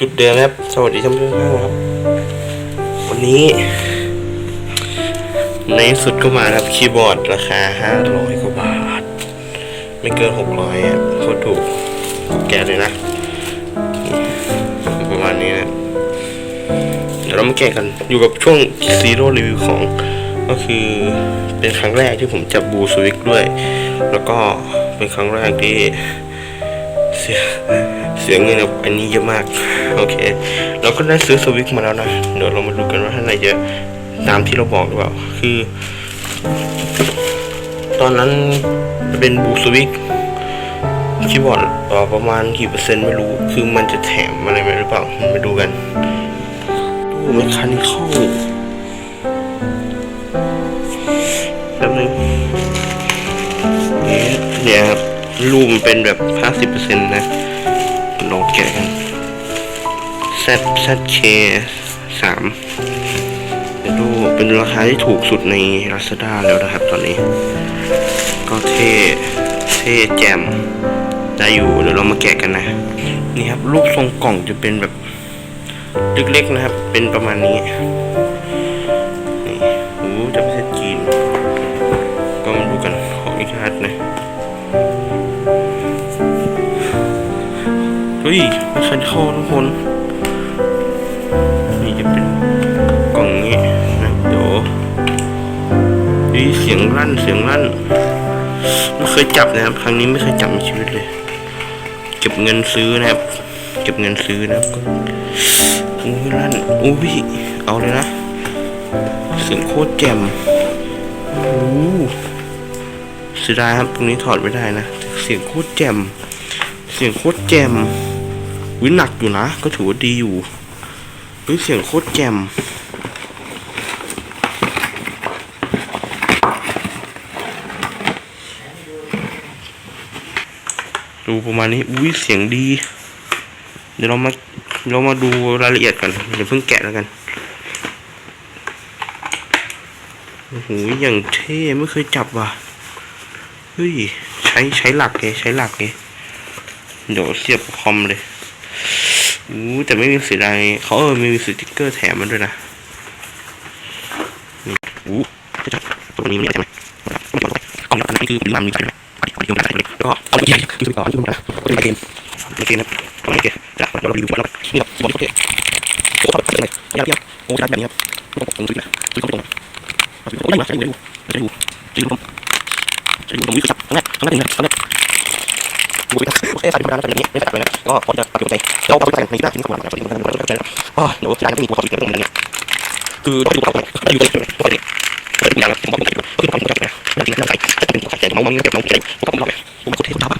จุดเดิมครับ สวัสดีท่านผู้ชมครับ วันนี้ ในสุดก็มาครับคีย์บอร์ดราคา 500กว่าบาท ไม่เกิน 600อะโคตรถูกแกะเลยนะ ประมาณนี้นะ เดี๋ยวเรามาแกะกันอยู่กับช่วงซีโร่รีวิวของ ก็คือเป็นครั้งแรกที่ผมจับบูสวิกด้วย แล้วก็เป็นครั้งแรกที่ เสียเสียเงินกับอันนี้เยอะมาก โอเค เราก็ได้ซื้อสวิกมาแล้วนะ เดี๋ยวเรามาดูกันว่าข้างในจะตามที่เราบอกหรือเปล่า คือ ตอนนั้นเป็นบูสวิกคีย์บอร์ดประมาณกี่เปอร์เซ็นต์ไม่รู้ คือมันจะแถมอะไรไหมหรือเปล่า มาดูกัน ดูเมคานิคอลแป๊บนึงเนี่ยครับ รูปมันเป็นแบบ50%นะลองแกะกัน Z ZK 3เดี๋ยวดูเป็นราคาที่ถูกสุดใน Lazada แล้วนะครับตอนนี้ ก็เท่เท่แจมได้อยู่เดี๋ยวเรามาแกะกันนะ นี่ครับรูปทรงกล่องจะเป็นแบบเล็กๆนะครับ เป็นประมาณนี้ ยมาคันเข้าทุกคน นี่จะเป็นกล่องนี้นะเดี๋ยวนี่เสียงลั่นเสียงลั่นไม่เคยจับนะครับ ครั้งนี้ไม่เคยจับในชีวิตเลย เก็บเงินซื้อนะครับ เก็บเงินซื้อนะครับก็โอ้ยลั่นโอ้ยเอาเลยนะเสียงโคตรแจ่มโอ้เสียดายครับตรงนี้ถอดไม่ได้นะ เสียงโคตรแจ่ม เสียงโคตรแจ่ม วิหนักอยู่นะ ก็ถือว่าดีอยู่เฮ้ยเสียงโคตรแจ่มดูประมาณนี้ อุ้ยเสียงดี เดี๋ยวเรามา เรามาดูรายละเอียดกันเดี๋ยวเพิ่งแกะแล้วกัน โอ้โห อย่างเท่ไม่เคยจับว่ะ เฮ้ย ใช้ใช้หลักไงใช้หลักไงเดี๋ยวเสียบคอมเลย อู้แต่ไม่มีสีใดเขาเออมีสติ๊กเกอร์แถมมันด้วยนะนี่อู้จะจับตรงนี้มันใช่ไหมกล่องอันนี้คือมันมีใช่ไหมอันนี้คือมันอะไรก็เอาอีกอย่างคือต่อที่มันนะเป็นเกมเป็นเกมนะตรงนี้เกมจ้ะเดี๋ยวเรารีวิวแล้วนี่ครับบอลโอเคโอ้โหเลยยาวๆโอ้ยแบบนี้ครับตรงสุดนะสุดตรงโอ้ยมาใช้ดูใช้ดูใช้ดูใช้ดูตรงนี้คือจับครั้งแรกครั้งแรกครั้งแเอ๊ะใส่ธรรมดาแล้วแบบนี้ไม่ใส่เลยนะก็พอจะปรับใจเราเอาไปใส่ในหน้าที่นี่ของเราจะเป็นการเราจะอ๋อเดี๋ยวใช้ก็มีหัวเขาอีกตรงนี้คือเราดูเขาได้อยู่เลยตัวเด็กตัวเด็กอย่างผมบอกผมก็คือผมก็จะนะนั่นจริงนั่นใส่จะเป็นใส่แต่มองมันเก็บมองเก็บผมก็บอกเลยผมก็เท่